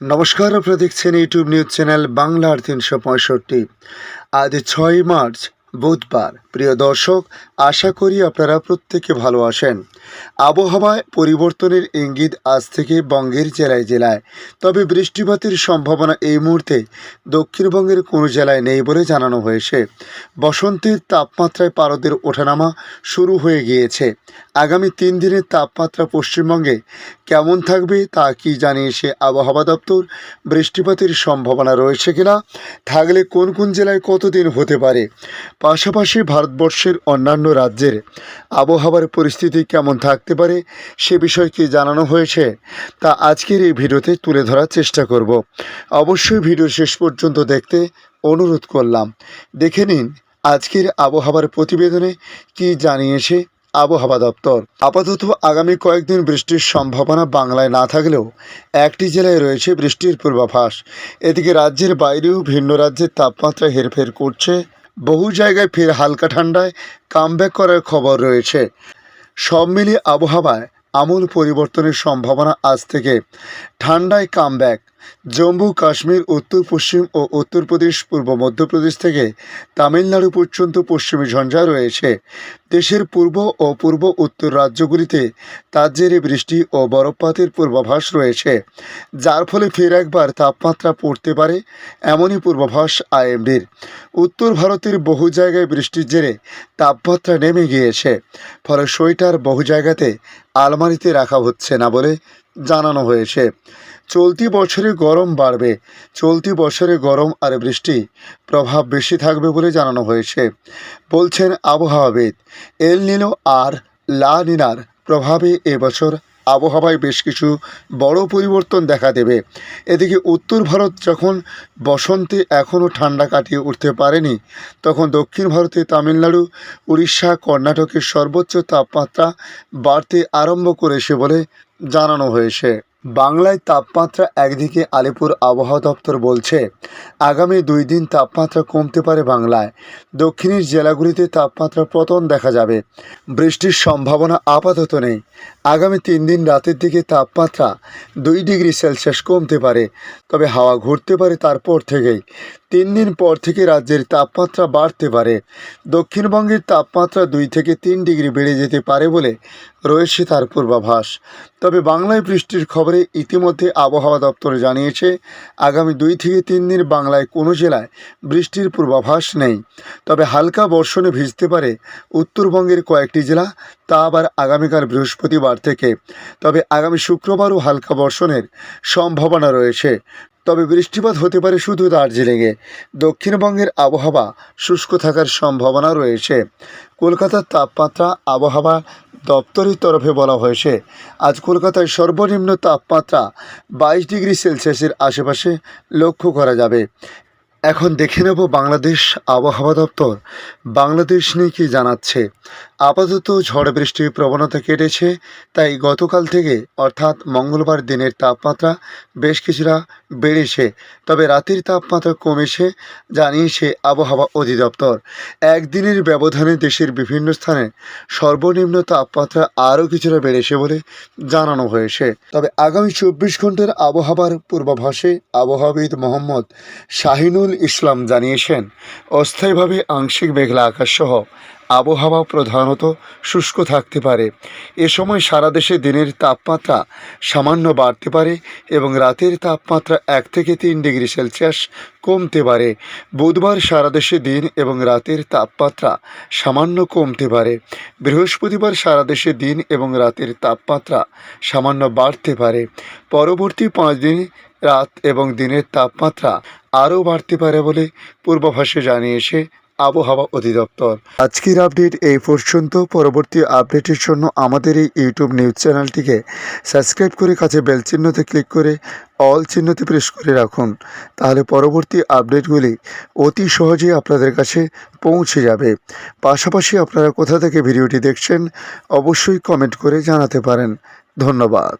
নমস্কার আপনারা দেখছেন ইউটিউব নিউজ চ্যানেল বাংলার তিনশো পঁয়ষট্টি। আজ ছয় মার্চ বুধবার। প্রিয় দর্শক, আশা করি আপনারা প্রত্যেকে ভালো আছেন। আবহাওয়ায় পরিবর্তনের ইঙ্গিত আজ থেকে বঙ্গের জেলায় জেলায়। তবে বৃষ্টিপাতের সম্ভাবনা এই মুহূর্তে দক্ষিণবঙ্গের কোনো জেলায় নেই বলে জানানো হয়েছে। বসন্তের তাপমাত্রায় পারদের ওঠানামা শুরু হয়ে গিয়েছে। আগামী তিন দিনের তাপমাত্রা পশ্চিমবঙ্গে কেমন থাকবে তা কি জানিয়েছে আবহাওয়া দপ্তর? বৃষ্টিপাতের সম্ভাবনা রয়েছে কিনা? থাকলে কোন কোন জেলায় কতদিন হতে পারে? পাশাপাশি ভারতবর্ষের অন্যান্য রাজ্যের আবহাওয়ার পরিস্থিতি কেমন থাকতে পারে সে বিষয়ে কি জানানো হয়েছে, তা আজকের এই ভিডিওতে তুলে ধরার চেষ্টা করব। অবশ্যই ভিডিও শেষ পর্যন্ত দেখতে অনুরোধ করলাম। দেখে নিন আজকের আবহাওয়ার প্রতিবেদনে কি জানিয়েছে আবহাওয়া দপ্তর। আপাতত আগামী কয়েকদিন বৃষ্টির সম্ভাবনা বাংলায় না থাকলেও একটি জেলায় রয়েছে বৃষ্টির পূর্বাভাস। এদিকে রাজ্যের বাইরেও ভিন্ন রাজ্যের তাপমাত্রা হেরফের করছে বহু জায়গায় ফের হালকা ঠান্ডায় কামব্যাক করার খবর রয়েছে। সব মিলিয়ে আবহাওয়ায় আমূল পরিবর্তনের সম্ভাবনা আজ থেকে। ঠান্ডায় কামব্যাক জম্মু, কাশ্মীর, উত্তর, পশ্চিম ও উত্তরপ্রদেশ পূর্ব মধ্যপ্রদেশ থেকে তামিলনাড়ু পর্যন্ত পশ্চিমী ঝঞ্ঝা রয়েছে। দেশের পূর্ব ও পূর্ব উত্তর রাজ্যগুলিতে তার জেরে বৃষ্টি ও বরফপাতের পূর্বাভাস রয়েছে, যার ফলে ফের একবার তাপমাত্রা পড়তে পারে এমনই পূর্বাভাস আইএমডির। উত্তর ভারতের বহু জায়গায় বৃষ্টির জেরে তাপমাত্রা নেমে গিয়েছে, ফলে সোয়েটার বহু জায়গাতে আলমারিতে রাখা হচ্ছে না বলে জানানো হয়েছে। চলতি বছরে গরম বাড়বে। চলতি বছরে গরম আর বৃষ্টি প্রভাব বেশি থাকবে বলে জানানো হয়েছে। বলছেন আবহাওয়াবিদ এল নিনো আর লা নিনার প্রভাবে এবছর আবহাওয়ায় বেশ কিছু বড় পরিবর্তন দেখা দেবে। এদিকে উত্তর ভারত যখন বসন্তে এখনও ঠান্ডা কাটিয়ে উঠতে পারেনি, তখন দক্ষিণ ভারতে তামিলনাড়ু, উড়িষ্যা, কর্ণাটকের সর্বোচ্চ তাপমাত্রা বাড়তে আরম্ভ করেছে বলে জানানো হয়েছে। বাংলায় তাপমাত্রা একদিকে আলিপুর আবহাওয়া দপ্তর বলছে, আগামী দুই দিন তাপমাত্রা কমতে পারে বাংলায়। দক্ষিণের জেলাগুলিতে তাপমাত্রা পতন দেখা যাবে। বৃষ্টির সম্ভাবনা আপাতত নেই। আগামী তিন দিন রাতের দিকে তাপমাত্রা দুই ডিগ্রি সেলসিয়াস কমতে পারে, তবে হাওয়া ঘুরতে পারে তারপর থেকেই। তিন দিন পর থেকে রাজ্যের তাপমাত্রা বাড়তে পারে। দক্ষিণবঙ্গের তাপমাত্রা দুই থেকে তিন ডিগ্রি বেড়ে যেতে পারে বলে রয়েছে তার পূর্বাভাস। তবে বাংলায় বৃষ্টির খবরে ইতিমধ্যে আবহাওয়া দপ্তর জানিয়েছে, আগামী দুই থেকে তিন দিন বাংলায় কোনো জেলায় বৃষ্টির পূর্বাভাস নেই। তবে হালকা বর্ষণে ভিজতে পারে উত্তরবঙ্গের কয়েকটি জেলা, তা আবার আগামীকাল বৃহস্পতিবার থেকে। তবে আগামী শুক্রবারও হালকা বর্ষণের সম্ভাবনা রয়েছে। তবে বৃষ্টিপাত হতে পারে শুধু দার্জিলিংয়ে। দক্ষিণবঙ্গের আবহাওয়া শুষ্ক থাকার সম্ভাবনা রয়েছে। কলকাতার তাপমাত্রা আবহাওয়া দপ্তরের তরফে বলা হয়েছে। আজ কলকাতায় সর্বনিম্ন তাপমাত্রা বাইশ ডিগ্রি সেলসিয়াসের আশেপাশে লক্ষ্য করা যাবে। এখন দেখে নেব বাংলাদেশ আবহাওয়া দপ্তর। বাংলাদেশ নিয়ে কী জানাচ্ছে? আপাতত ঝড় বৃষ্টির প্রবণতা কেটেছে, তাই গতকাল থেকে, অর্থাৎ মঙ্গলবার দিনের তাপমাত্রা বেশ কিছুটা বেড়েছে, তবে রাতের তাপমাত্রা কমেছে, জানিয়েছে আবহাওয়া অধিদপ্তর। একদিনের ব্যবধানে দেশের বিভিন্ন স্থানে সর্বনিম্ন তাপমাত্রা আরও কিছুটা বেড়েছে বলে জানানো হয়েছে। তবে আগামী চব্বিশ ঘণ্টার আবহাওয়ার পূর্বাভাসে আবহাওয়াবিদ মোহাম্মদ শাহিনুল ইসলাম জানিয়েছেন, অস্থায়ীভাবে আংশিক মেঘলা আকাশসহ আবহাওয়া প্রধানত শুষ্ক থাকতে পারে। এ সময় সারা দেশে দিনের তাপমাত্রা সামান্য বাড়তে পারে এবং রাতের তাপমাত্রা এক থেকে তিন ডিগ্রি সেলসিয়াস কমতে পারে। বুধবার সারা দেশে দিন এবং রাতের তাপমাত্রা সামান্য কমতে পারে। বৃহস্পতিবার সারা দেশে দিন এবং রাতের তাপমাত্রা সামান্য বাড়তে পারে। পরবর্তী পাঁচ দিন, রাত এবং দিনের তাপমাত্রা আরও বাড়তে পারে বলে পূর্বাভাসে জানিয়েছে আবহাওয়া অধিদপ্তর। আজকের আপডেট এই পর্যন্ত। পরবর্তী আপডেটের জন্য আমাদের এই ইউটিউব নিউজ চ্যানেলটিকে সাবস্ক্রাইব করে কাছে বেল চিহ্নতে ক্লিক করে অল চিহ্নতে প্রেস করে রাখুন। তাহলে পরবর্তী আপডেটগুলি অতি সহজেই আপনাদের কাছে পৌঁছে যাবে। পাশাপাশি আপনারা কোথা থেকে ভিডিওটি দেখছেন অবশ্যই কমেন্ট করে জানাতে পারেন। ধন্যবাদ।